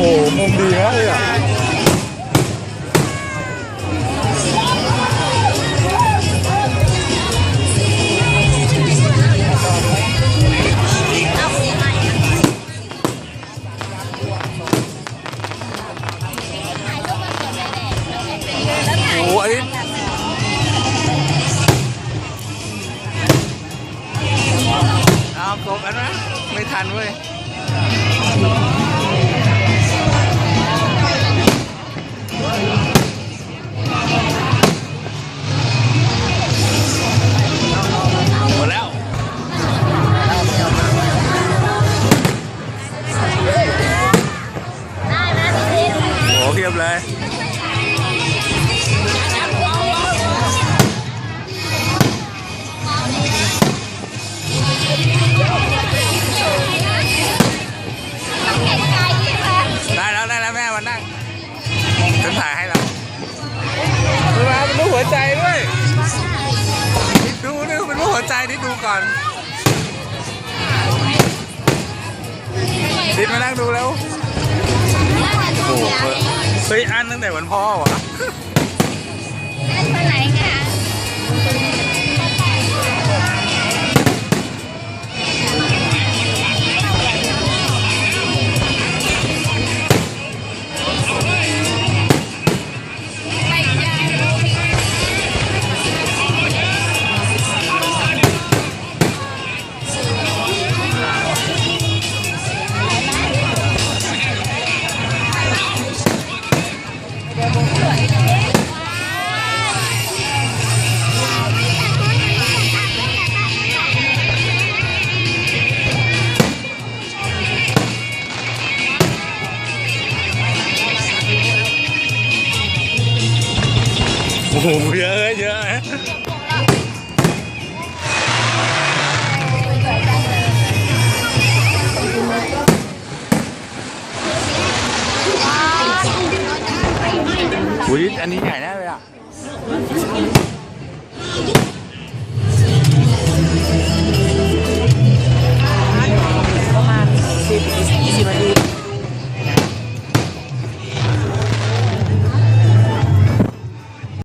หมุมดีมากเลยอะโอ้โหอันนี้เอากบอันนะ ไม่ทันเว้ย เลย ได้แล้วได้แล้วแม่มานั่งฉันถ่ายให้เราดูมาเป็นรูปหัวใจด้วยดูดูเป็นรูปหัวใจที่ดูก่อนดิดมานั่งดูแล้ว โอ้โห เฮ้ยอันตั้งแต่วันพ่อวะ โหเยอะเยอะอุ้ยอันนี้ใหญ่แน่เลยอะ